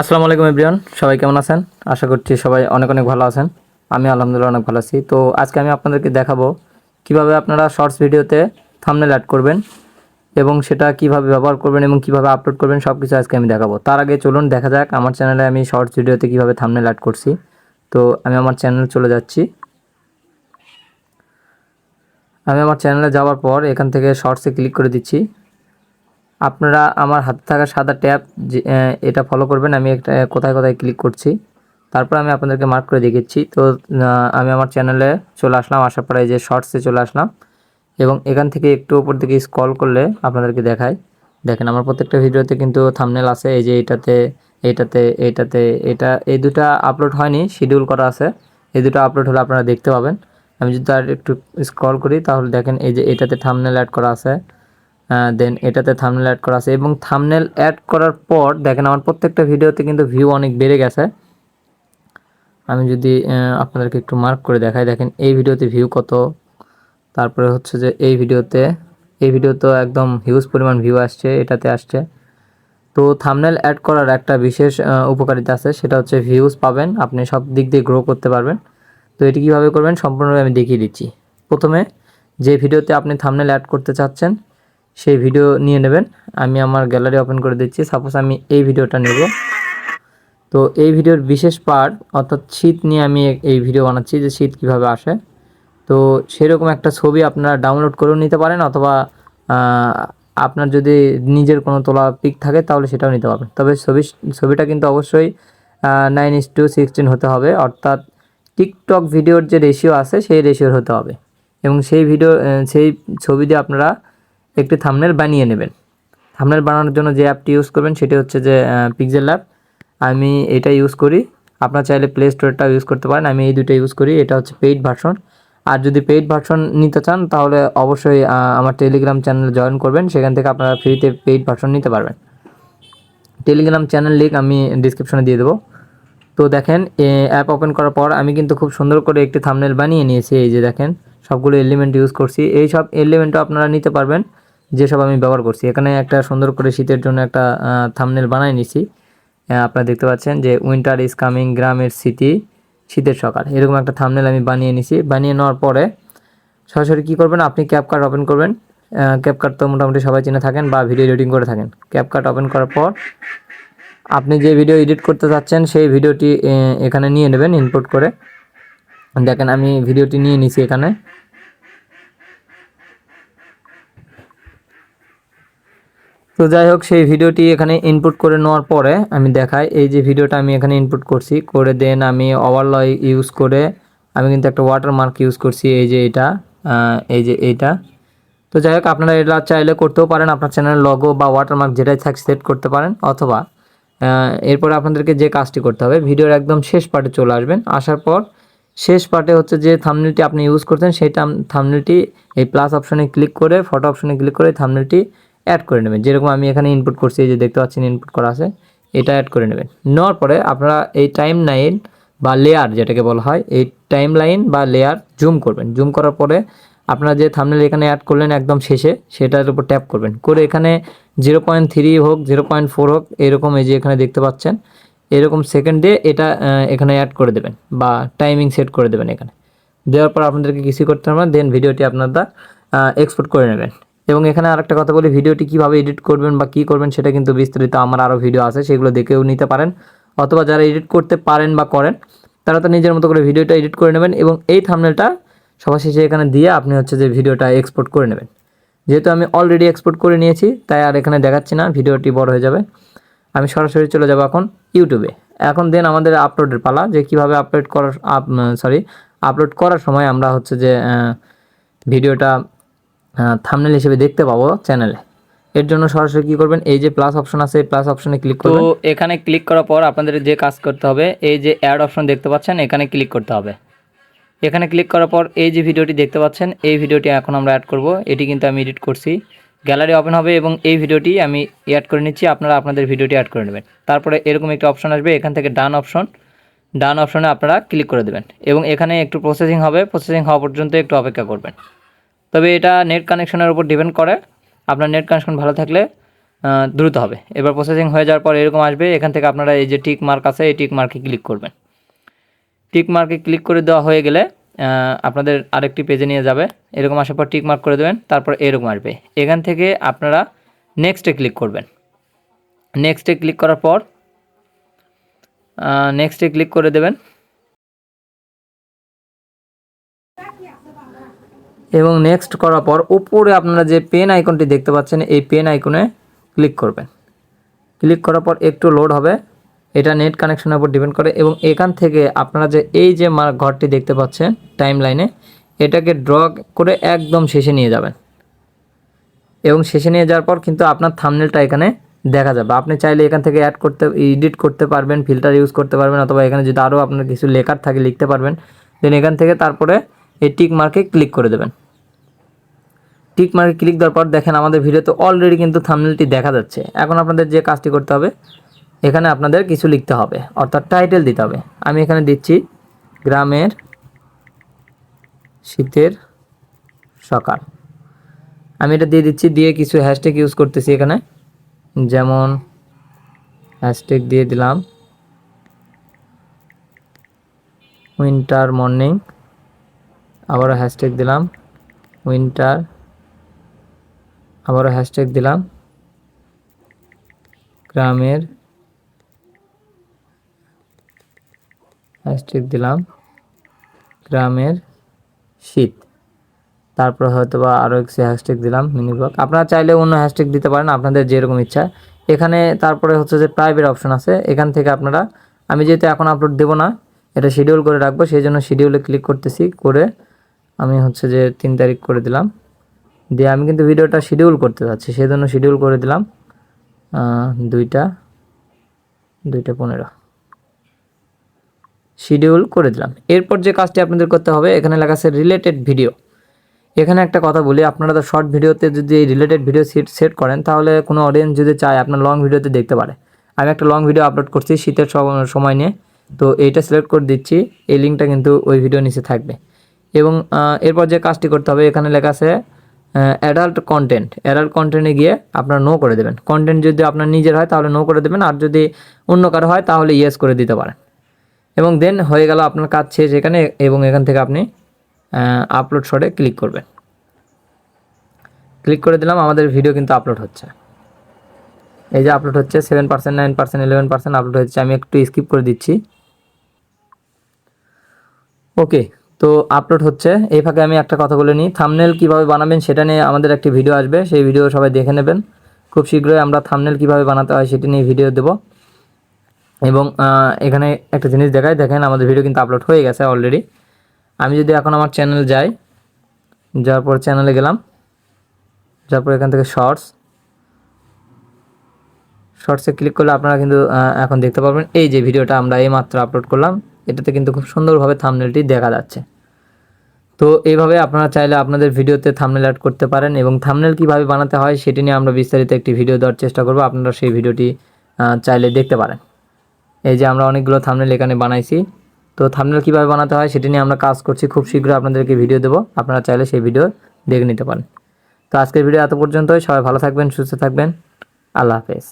আসসালামু আলাইকুম, এভরিওয়ান। সবাই কেমন আছেন? আশা করছি সবাই অনেক অনেক ভালো আছেন। আমি আলহামদুলিল্লাহ অনেক ভালো আছি। তো আজকে আমি আপনাদেরকে দেখাবো কীভাবে আপনারা শর্টস ভিডিওতে থাম্বনেল অ্যাড করবেন এবং সেটা কীভাবে ব্যবহার করবেন এবং কীভাবে আপলোড করবেন সব কিছু আজকে আমি দেখাবো। তার আগে চলুন দেখা যাক আমার চ্যানেলে আমি শর্টস ভিডিওতে কীভাবে থাম্বনেল অ্যাড করছি। তো আমি আমার চ্যানেলে চলে যাচ্ছি। আমি আমার চ্যানেলে যাওয়ার পর এখান থেকে শর্টসে ক্লিক করে দিচ্ছি। আপনারা আমার হাতে থাকা সাদা ট্যাব এটা ফলো করবেন। আমি একটা কোথায় কোথায় ক্লিক করছি। তারপর আমি আপনাদেরকে মার্ক করে দেখিয়েছি তো আমি আমার চ্যানেলে চলে আসলাম আসার পরে যে শর্টসে চলে আসলাম। এবং এখান থেকে একটু উপর দিকে স্ক্রল করলে আপনাদেরকে দেখায়। দেখেন, আমার প্রত্যেকটা ভিডিওতে কিন্তু থাম্বনেল আছে। এই যে এইটাতে এইটাতে এইটাতে এটা, এই দুটো আপলোড হয়নি শিডিউল করা আছে। এই দুটো আপলোড হলে আপনারা দেখতে পাবেন। আমি যদি আর একটু স্ক্রল করি, তাহলে দেখেন এই যে এটাতে থাম্বনেল অ্যাড করা আছে। দেন এটাতে থামনেল অ্যাড করা আছে। এবং থামনেল অ্যাড করার পর, দেখেন আমার প্রত্যেকটা ভিডিওতে কিন্তু ভিউ অনেক বেড়ে গেছে। আমি যদি আপনাদেরকে একটু মার্ক করে দেখাই। দেখেন, এই ভিডিওতে ভিউ কত? তারপরে হচ্ছে যে এই ভিডিওতে, এই ভিডিও তো একদম হিউজ পরিমাণ ভিউ আসছে, এটাতে আসছে। তো থামনেল অ্যাড করার একটা বিশেষ উপকারিতা আছে, সেটা হচ্ছে ভিউজ পাবেন। আপনি সব দিক দিয়ে গ্রো করতে পারবেন। তো এটি কীভাবে করবেন? সম্পূর্ণভাবে আমি দেখিয়ে দিচ্ছি। প্রথমে, যে ভিডিওতে আপনি থামনেল অ্যাড করতে চাচ্ছেন সেই ভিডিও নিয়ে নেবেন। আমি আমার গ্যালারি ওপেন করে দিচ্ছি। সাপোজ আমি এই ভিডিওটা নেব। তো এই ভিডিওর বিশেষ পার্ট অর্থাৎ শীত নিয়ে আমি এই ভিডিও বানাচ্ছি যে শীত কীভাবে আসে। তো সেরকম একটা ছবি আপনারা ডাউনলোড করেও নিতে পারেন, অথবা আপনার যদি নিজের কোনো তোলা পিক থাকে তাহলে সেটাও নিতে পারবেন। তবে ছবি, ছবিটা কিন্তু অবশ্যই নাইন ইস টু সিক্সটিন হতে হবে। অর্থাৎ টিকটক ভিডিওর যে রেশিও আছে, সেই রেশিওর হতে হবে। এবং সেই ভিডিও সেই ছবি দিয়ে আপনারা একটি থাম্বনেল বানিয়ে নেবেন। থাম্বনেল বানানোর জন্য যে অ্যাপটি ইউজ করবেন সেটি হচ্ছে যে পিক্সেল অ্যাপ আমি এটা ইউজ করি। আপনার চাইলে প্লে স্টোরটাও ইউজ করতে পারেন। আমি এই দুটো ইউজ করি। এটা হচ্ছে পেইড ভার্সন আর যদি পেইড ভার্সন নিতে চান, তাহলে অবশ্যই আমার টেলিগ্রাম চ্যানেল জয়েন করবেন। সেখান থেকে আপনারা ফ্রিতে পেইড ভার্সন নিতে পারবেন। টেলিগ্রাম চ্যানেল লিঙ্ক আমি ডিসক্রিপশনে দিয়ে দেবো। তো দেখেন অ্যাপ ওপেন করার পর আমি কিন্তু খুব সুন্দর করে একটি থাম্বনেল বানিয়ে নিয়েছি। এই যে দেখেন, সবগুলো এলিমেন্ট ইউজ করছি। এই সব এলিমেন্টও আপনারা নিতে পারবেন। যেসব আমি ব্যবহার করছি। এখানে একটা সুন্দর করে শীতের জন্য একটা থামনেল বানিয়ে নিয়েছি আহ, আপনারা দেখতে পাচ্ছেন যে উইন্টার ইজ কামিং গ্রামের স্মৃতি শীতের সকাল। এরকম একটা থামনেল আমি বানিয়ে নিয়েছি বানিয়ে নেওয়ার পরে সরাসরি কী করবেন? আপনি ক্যাপকার্ট ওপেন করবেন। ক্যাপকার্ট তো মোটামুটি সবাই চিনে থাকেন বা ভিডিও এডিটিং করে থাকেন। ক্যাপকার্ট ওপেন করার পর আপনি যে ভিডিও এডিট করতে চাচ্ছেন সেই ভিডিওটি এখানে নিয়ে নেবেন ইনপুট করে। দেখেন আমি ভিডিওটি নিয়ে নিছি এখানে। তো যাই হোক, সেই ভিডিওটি এখানে ইনপুট করে নেওয়ার পরে আমি দেখাই। এই যে ভিডিওটা আমি এখানে ইনপুট করছি, করে দেন আমি ওভারলয় ইউজ করে আমি কিন্তু একটা ওয়াটারমার্ক ইউজ করছি, এই যে এটা এই যে এইটা। তো যাই হোক, আপনারা এটা চাইলে করতেও পারেন, আপনার চ্যানেলের লগো বা ওয়াটারমার্ক যেটাই থাক সেট করতে পারেন, অথবা এরপরে আপনাদেরকে যে কাজটি করতে হবে, ভিডিওর একদম শেষ পার্টে চলে আসবেন। আসার পর শেষ পার্টে হচ্ছে যে থামনেলটি আপনি ইউজ করতেন সেই থামনেলটি এই প্লাস অপশনে ক্লিক করে ফটো অপশনে ক্লিক করে থামনেলটি অ্যাড করে নেবেন। যেরকম আমি এখানে ইনপুট করছি, এই যে দেখতে পাচ্ছেন ইনপুট করা আছে, এটা অ্যাড করে নেবেন। নেওয়ার পরে আপনারা এই টাইম লাইন বা লেয়ার যেটাকে বলা হয়, এই টাইম লাইন বা লেয়ার জুম করবেন। জুম করার পরে আপনারা যে থামনেল এখানে অ্যাড করলেন একদম শেষে, সেটার উপর ট্যাপ করবেন। করে এখানে জিরো পয়েন্ট থ্রি হোক জিরো পয়েন্ট ফোর হোক, এরকম এই যে এখানে দেখতে পাচ্ছেন, এরকম সেকেন্ড দিয়ে এটা এখানে অ্যাড করে দেবেন বা টাইমিং সেট করে দেবেন এখানে। দেওয়ার পর আপনাদেরকে কিছু করতে হবে না দেন ভিডিওটি আপনারা এক্সপোর্ট করে নেবেন। এবং এখানে আরেকটা কথা বলি, ভিডিওটি কীভাবে এডিট করবেন বা কী করবেন সেটা কিন্তু বিস্তারিত আমার আরও ভিডিও আছে, সেগুলো দেখেও নিতে পারেন। অথবা যারা এডিট করতে পারেন বা করেন, তারা তো নিজের মতো করে ভিডিওটা এডিট করে নেবেন এবং এই থামনেলটা সবার শেষে এখানে দিয়ে আপনি হচ্ছে যে ভিডিওটা এক্সপোর্ট করে নেবেন। যেহেতু আমি অলরেডি এক্সপোর্ট করে নিয়েছি, তাই আর এখানে দেখাচ্ছি না, ভিডিওটি বড় হয়ে যাবে। আমি সরাসরি চলে যাব এখন ইউটিউবে এখন দেন আমাদের আপলোডের পালা, যে কীভাবে আপলোড করার সরি আপলোড করার সময় আমরা হচ্ছে যে ভিডিওটা থামনেল হিসেবে দেখতে পাবো চ্যানেলে এর জন্য সরাসরি কি করবেন? এই যে প্লাস অপশন আছে প্লাস অপশনে ক্লিক করবেন তো এখানে ক্লিক করার পর আপনাদের যে কাজ করতে হবে এই যে অ্যাড অপশন দেখতে পাচ্ছেন এখানে ক্লিক করতে হবে। এখানে ক্লিক করার পর এই যে ভিডিওটি দেখতে পাচ্ছেন এই ভিডিওটি এখন আমরা অ্যাড করব। এটি কিন্তু আমি এডিট করছি। গ্যালারি ওপেন হবে এবং এই ভিডিওটি আমি অ্যাড করে নিচ্ছি আপনারা আপনাদের ভিডিওটি অ্যাড করে নেবেন। তারপরে এরকম একটা অপশন আসবে এখান থেকে ডান অপশন ডান অপশনে আপনারা ক্লিক করে দেবেন। এবং এখানে একটু প্রসেসিং হবে প্রসেসিং হওয়া পর্যন্ত একটু অপেক্ষা করবেন। তবে এটা নেট কানেকশনের উপর ডিপেন্ড করে। আপনার নেট কানেকশন ভালো থাকলে দ্রুত হবে। এবার প্রসেসিং হয়ে যাওয়ার পর এরকম আসবে, এখান থেকে আপনারা এই যে টিক মার্ক আছে, এই টিক মার্কে ক্লিক করবেন। টিক মার্কে ক্লিক করে দেওয়া হয়ে গেলে আপনাদের আরেকটি পেজে নিয়ে যাবে। এরকম আসার পর টিক মার্ক করে দেবেন, তারপর এরকম আসবে। এখান থেকে আপনারা নেক্সটে ক্লিক করবেন। নেক্সটে ক্লিক করার পর নেক্সটে ক্লিক করে দেবেন। এবং নেক্সট করার পর উপরে আপনারা যে পেন আইকনটি দেখতে পাচ্ছেন, এই পেন আইকনে ক্লিক করবেন। ক্লিক করার পর একটু লোড হবে। এটা নেট কানেকশনের উপর ডিপেন্ড করে এবং এখান থেকে আপনারা যে এই যে ঘরটি দেখতে পাচ্ছেন টাইম লাইনে এটাকে ড্র করে একদম শেষে নিয়ে যাবেন। এবং শেষে নিয়ে যাওয়ার পর কিন্তু আপনার থামনেলটা এখানে দেখা যাবে। আপনি চাইলে এখান থেকে অ্যাড করতে এডিট করতে পারবেন ফিল্টার ইউজ করতে পারবেন, অথবা এখানে যদি আরও আপনার কিছু লেখার থাকে লিখতে পারবেন। দেন এখান থেকে তারপরে এই টিক মার্কে ক্লিক করে দেবেন। টিক মার্কে ক্লিক দেওয়ার পর দেখেন আমাদের ভিডিওতে অলরেডি কিন্তু থামনেলটি দেখা যাচ্ছে। এখন আপনাদের যে কাজটি করতে হবে, এখানে আপনাদের কিছু লিখতে হবে, অর্থাৎ টাইটেল দিতে হবে। আমি এখানে দিচ্ছি, গ্রামের শীতের সকাল। আমি এটা দিয়ে দিচ্ছি, দিয়ে কিছু হ্যাশট্যাগ ইউজ করতেছি এখানে। যেমন হ্যাশট্যাগ দিয়ে দিলাম উইন্টার মর্নিং আবারও হ্যাশট্যাগ দিলাম। উইন্টার আবারও হ্যাশট্যাগ দিলাম। গ্রামের হ্যাশট্যাগ দিলাম। গ্রামের শীত। তারপর হয়তো বা আরও একটি হ্যাশট্যাগ দিলাম মিনি ব্লগ আপনারা চাইলে অন্য হ্যাশট্যাগ দিতে পারেন, আপনাদের যেরকম ইচ্ছা। এখানে তারপরে হচ্ছে যে প্রাইভেট অপশন আছে। এখান থেকে আপনারা, আমি যেহেতু এখন আপলোড দেবো না, এটা শিডিউল করে রাখব, সেই জন্য শিডিউলে ক্লিক করতেছি, করে আমি হচ্ছে যে তিন তারিখ করে দিলাম। দিয়ে আমি কিন্তু ভিডিওটা শিডিউল করতে যাচ্ছি সেই জন্য শিডিউল করে দিলাম দুইটা দুইটা পনেরো। শিডিউল করে দিলাম। এরপর যে কাজটি আপনাদের করতে হবে, এখানে লেখা আছে রিলেটেড ভিডিও এখানে একটা কথা বলি, আপনারা তো শর্ট ভিডিওতে যদি এই রিলেটেড ভিডিও সেট করেন, তাহলে কোনো অডিয়েন্স যদি চায়, আপনার লং ভিডিওতে দেখতে পারে। আমি একটা লং ভিডিও আপলোড করছি, শীতের সম- সময় নিয়ে। তো এইটা সিলেক্ট করে দিচ্ছি, এই লিঙ্কটা কিন্তু ওই ভিডিও নিচে থাকবে। এবং এরপর যে কাজটি করতে হবে, এখানে লেখা আছে অ্যাডাল্ট কন্টেন্ট অ্যাডাল্ট কন্টেন্টে গিয়ে আপনারা নো করে দেবেন। কন্টেন্ট যদি আপনার নিজের হয়, তাহলে নো করে দেবেন। আর যদি অন্য কারও হয়, তাহলে ইয়েস করে দিতে পারেন। এবং দেন হয়ে গেল আপনার কাজ শেষ এখানে, এবং এখান থেকে আপনি আপলোড শটে ক্লিক করবেন। ক্লিক করে দিলাম, আমাদের ভিডিও কিন্তু আপলোড হচ্ছে। এই যে আপলোড হচ্ছে seven percent nine percent eleven percent upload হচ্ছে। আমি একটু স্কিপ করে দিচ্ছি। ওকে তো আপলোড হচ্ছে। এই ফাঁকে আমি একটা কথা বলে নিই। থামনেল কীভাবে বানাবেন সেটা নিয়ে আমাদের একটি ভিডিও আসবে। সেই ভিডিও সবাই দেখে নেবেন। খুব শীঘ্রই আমরা থামনেল কীভাবে বানাতে হয় সেটি নিয়ে ভিডিও দেবো। এবং এখানে একটা জিনিস দেখাই। দেখেন, আমাদের ভিডিও কিন্তু আপলোড হয়ে গেছে অলরেডি আমি যদি এখন আমার চ্যানেল যাই, যাওয়ার পর চ্যানেলে গেলাম। যাওয়ার পর এখান থেকে শর্টস শর্টসে ক্লিক করলে আপনারা কিন্তু এখন দেখতে পারবেন। এই যে ভিডিওটা আমরা এই মাত্র আপলোড করলাম। এটাতে কিন্তু খুব সুন্দরভাবে থামনেলটি দেখা যাচ্ছে। তো এইভাবে আপনারা চাইলে আপনাদের ভিডিওতে থামনেল অ্যাড করতে পারেন এবং থামনেল কীভাবে বানাতে হয় সেটি নিয়ে আমরা বিস্তারিত একটি ভিডিও দেওয়ার চেষ্টা করব। আপনারা সেই ভিডিওটি চাইলে দেখতে পারেন। এই যে আমরা অনেকগুলো থামনেল এখানে বানাইছি। তো থামনেল কীভাবে বানাতে হয় সেটি নিয়ে আমরা কাজ করছি। খুব শীঘ্রই আপনাদেরকে ভিডিও দেবো। আপনারা চাইলে সেই ভিডিও দেখে নিতে পারেন। তো আজকের ভিডিও এত পর্যন্তই। সবাই ভালো থাকবেন, সুস্থ থাকবেন। আল্লাহ হাফেজ।